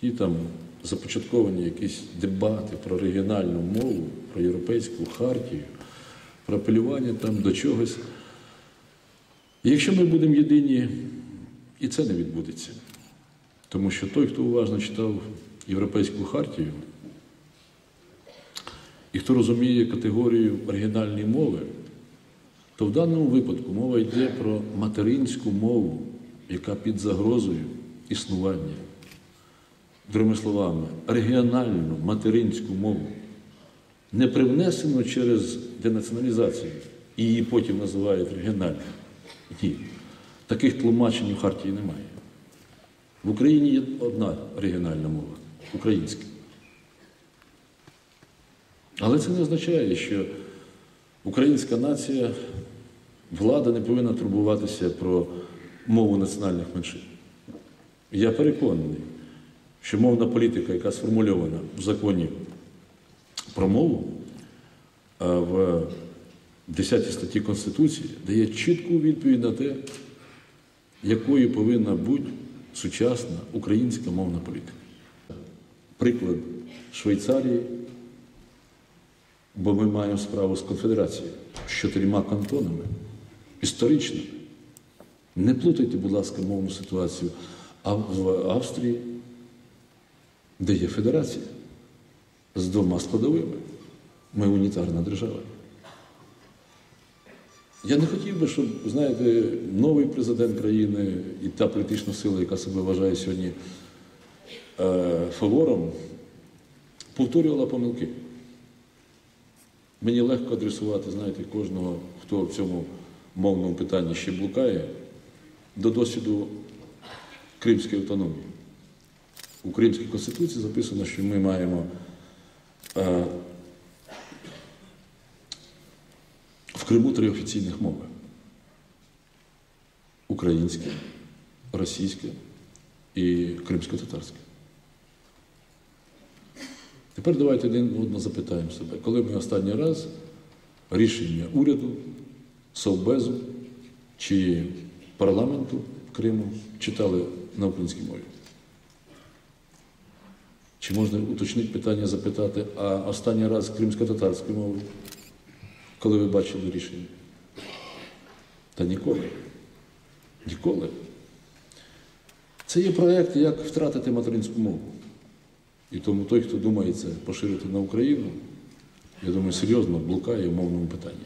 ті там започатковані якісь дебати про регіональну мову, про європейську хартію, про апелювання там до чогось. Якщо ми будемо єдині, і це не відбудеться. Тому що той, хто уважно читав Європейську хартію, і хто розуміє категорію оригінальної мови, то в даному випадку мова йде про материнську мову, яка під загрозою існування. Другими словами, регіональну материнську мову, не привнесену через денаціоналізацію, і її потім називають регіональною. Ні. Таких тлумачень в Хартії немає. В Україні є одна регіональна мова українська. Але це не означає, що українська нація, влада не повинна турбуватися про мову національних меншин. Я переконаний, що мовна політика, яка сформульована в законі про мову, в 10 статті Конституції дає чітку відповідь на те, якою повинна бути сучасна українська мовна політика. Приклад Швейцарії, бо ми маємо справу з конфедерацією з чотирма кантонами, історичними. Не плутайте, будь ласка, мовну ситуацію. В Австрії, де є федерація, з двома складовими. Ми унітарна держава. Я не хотів би, щоб, знаєте, новий президент країни і та політична сила, яка себе вважає сьогодні е, фавором, повторювала помилки. Мені легко адресувати, знаєте, кожного, хто в цьому мовному питанні ще блукає, до досвіду Кримської автономії. У Кримській Конституції записано, що ми маємо е, в Криму три офіційних мови: українська, російська і кримсько-татарська. Тепер давайте один одного запитаємо себе, коли ми останній раз рішення уряду, Совбезу чи парламенту в Криму читали на українській мові. Чи можна уточнити питання, запитати, а останній раз кримсько-татарською мовою, коли ви бачили рішення? Та ніколи. Ніколи. Це є проєкт, як втратити материнську мову. І тому той, хто думає це поширити на Україну, я думаю, серйозно блукає в мовному питанні.